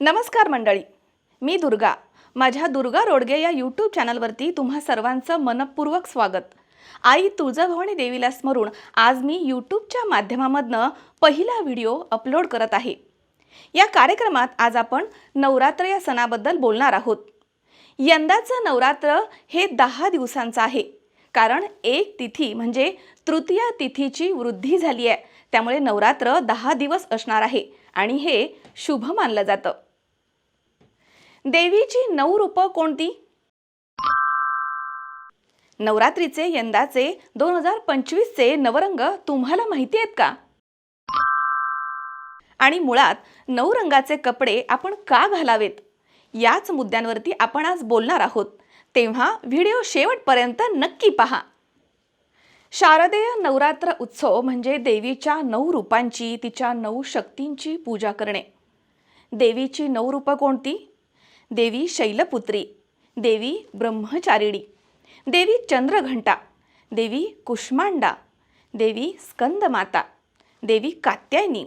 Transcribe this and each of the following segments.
नमस्कार मंडळी. मी दुर्गा. माझ्या दुर्गा रोडगे या यूट्यूब चॅनलवरती तुम्हा सर्वांचं मनपूर्वक स्वागत. आई तुळजाभवानी देवीला स्मरून आज मी यूट्यूबच्या माध्यमामधनं पहिला व्हिडिओ अपलोड करत आहे. या कार्यक्रमात आज आपण नवरात्र या सणाबद्दल बोलणार आहोत. यंदाचं नवरात्र हे दहा दिवसांचं आहे. कारण एक तिथी म्हणजे तृतीया तिथीची वृद्धी झाली आहे त्यामुळे नवरात्र दहा दिवस असणार आहे. आणि हे शुभ मानलं जातं. देवीची नऊ रूपं कोणती? नवरात्रीचे यंदाचे दोन हजार पंचवीसचे नवरंग तुम्हाला माहिती आहेत का? आणि मुळात नऊ रंगाचे कपडे आपण का घालावेत? याच मुद्द्यांवरती आपण आज बोलणार आहोत. तेव्हा व्हिडिओ शेवटपर्यंत नक्की पहा. शारदेय नवरात्र उत्सव म्हणजे देवीच्या नऊ रूपांची तिच्या नऊ शक्तींची पूजा करणे. देवीची नऊ रूपं कोणती? देवी शैलपुत्री देवी ब्रह्मचारिणी देवी चंद्रघंटा देवी कुष्मांडा देवी स्कंदमाता देवी कात्यायनी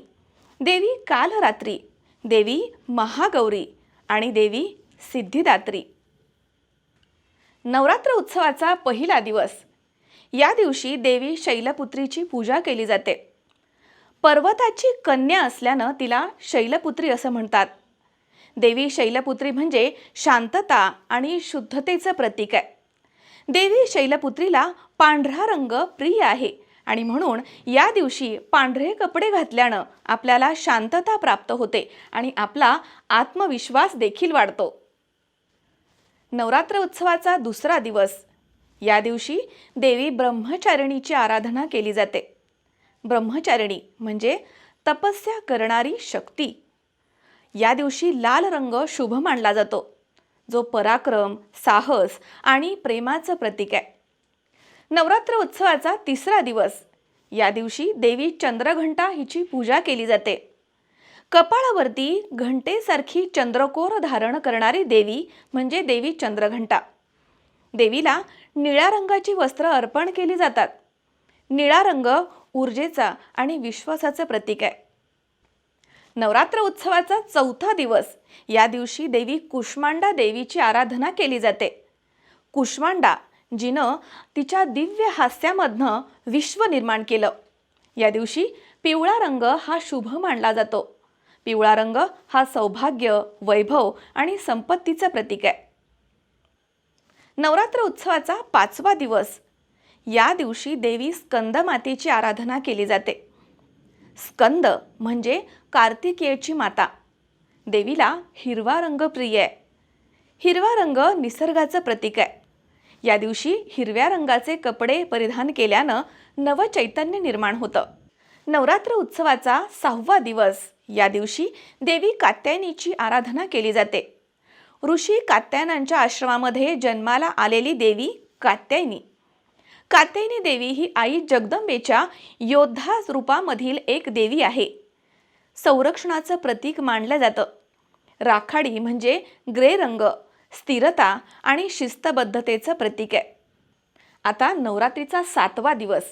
देवी कालरात्री देवी महागौरी आणि देवी सिद्धिदात्री. नवरात्र उत्सवाचा पहिला दिवस. या दिवशी देवी शैलपुत्रीची पूजा केली जाते. पर्वताची कन्या असल्यानं तिला शैलपुत्री असं म्हणतात. देवी शैलपुत्री म्हणजे शांतता आणि शुद्धतेचं प्रतीक आहे. देवी शैलपुत्रीला पांढरा रंग प्रिय आहे आणि म्हणून या दिवशी पांढरे कपडे घातल्यानं आपल्याला शांतता प्राप्त होते आणि आपला आत्मविश्वास देखील वाढतो. नवरात्र उत्सवाचा दुसरा दिवस. या दिवशी देवी ब्रह्मचारिणीची आराधना केली जाते. ब्रह्मचारिणी म्हणजे तपस्या करणारी शक्ती. या दिवशी लाल रंग शुभ मानला जातो. जो पराक्रम साहस आणि प्रेमाचं प्रतीक आहे. नवरात्र उत्सवाचा तिसरा दिवस. या दिवशी देवी चंद्रघंटा हिची पूजा केली जाते. कपाळावरती घंटेसारखी चंद्रकोर धारण करणारी देवी म्हणजे देवी चंद्रघंटा. देवीला निळ्या रंगाची वस्त्र अर्पण केली जातात. निळा रंग ऊर्जेचा आणि विश्वासाचं प्रतीक आहे. नवरात्र उत्सवाचा चौथा दिवस. या दिवशी देवी कुष्मांडा देवीची आराधना केली जाते. कुष्मांडा जिनं तिच्या दिव्य हास्यामधनं विश्व निर्माण केलं. या दिवशी पिवळा रंग हा शुभ मानला जातो. पिवळा रंग हा सौभाग्य वैभव आणि संपत्तीचं प्रतीक आहे. नवरात्र उत्सवाचा पाचवा दिवस. या दिवशी देवी स्कंदमातेची आराधना केली जाते. स्कंद म्हणजे कार्तिकेयची माता. देवीला हिरवा रंग प्रिय आहे. हिरवा रंग निसर्गाचं प्रतीक आहे. या दिवशी हिरव्या रंगाचे कपडे परिधान केल्यानं नवचैतन्य निर्माण होतं. नवरात्र उत्सवाचा सहावा दिवस या दिवशी देवी कात्यायनीची आराधना केली जाते. ऋषी कात्यायनांच्या आश्रमामध्ये जन्माला आलेली देवी कात्यायनी. कात्यायनी देवी ही आई जगदंबेच्या योद्धा रूपामधील एक देवी आहे. संरक्षणाचं प्रतीक मानलं जातं. राखाडी म्हणजे ग्रे रंग स्थिरता आणि शिस्तबद्धतेचं प्रतीक आहे. आता नवरात्रीचा सातवा दिवस.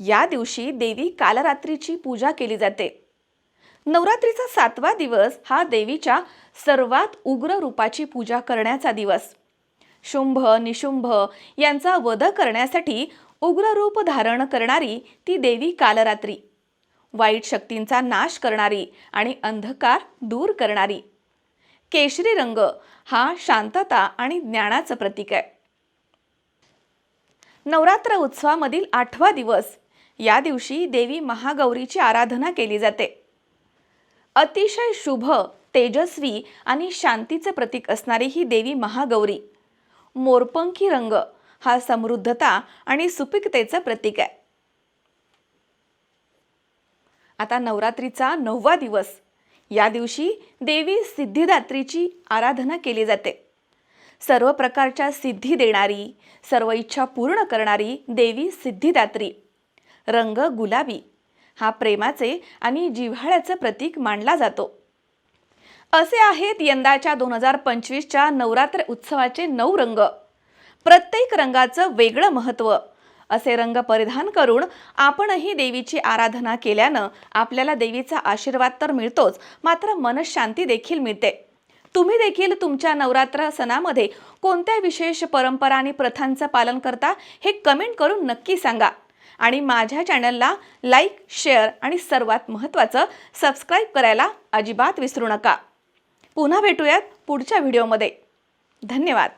या दिवशी देवी कालरात्रीची पूजा केली जाते. नवरात्रीचा सातवा दिवस हा देवीच्या सर्वात उग्र रूपाची पूजा करण्याचा दिवस. शुंभ निशुंभ यांचा वध करण्यासाठी उग्र रूप धारण करणारी ती देवी कालरात्री. वाईट शक्तींचा नाश करणारी आणि अंधकार दूर करणारी. केशरी रंग हा शांतता आणि ज्ञानाचं प्रतीक आहे. नवरात्र उत्सवामधील आठवा दिवस. या दिवशी देवी महागौरीची आराधना केली जाते. अतिशय शुभ तेजस्वी आणि शांतीचं प्रतीक असणारी ही देवी महागौरी. मोरपंखी रंग. हा समृद्धता आणि सुपिकतेचं प्रतीक आहे. आता नवरात्रीचा नववा दिवस. या दिवशी देवी सिद्धिदात्रीची आराधना केली जाते. सर्व प्रकारच्या सिद्धी देणारी सर्व इच्छा पूर्ण करणारी देवी सिद्धिदात्री. रंग गुलाबी. हा प्रेमाचे आणि जिव्हाळ्याचं प्रतीक मानला जातो. असे आहेत यंदाच्या दोन हजार पंचवीसच्या नवरात्र उत्सवाचे नऊ रंग. प्रत्येक रंगाचं वेगळं महत्त्व. असे रंग परिधान करून आपणही देवीची आराधना केल्यानं आपल्याला देवीचा आशीर्वाद तर मिळतोच मात्र मनशांती देखील मिळते. तुम्ही देखील तुमच्या नवरात्र सणामध्ये कोणत्या विशेष परंपरा आणि प्रथांचं पालन करता हे कमेंट करून नक्की सांगा. आणि माझ्या चॅनलला लाईक शेअर आणि सर्वात महत्त्वाचं सबस्क्राईब करायला अजिबात विसरू नका. पुन्हा भेटूयात पुढच्या व्हिडिओमध्ये. धन्यवाद.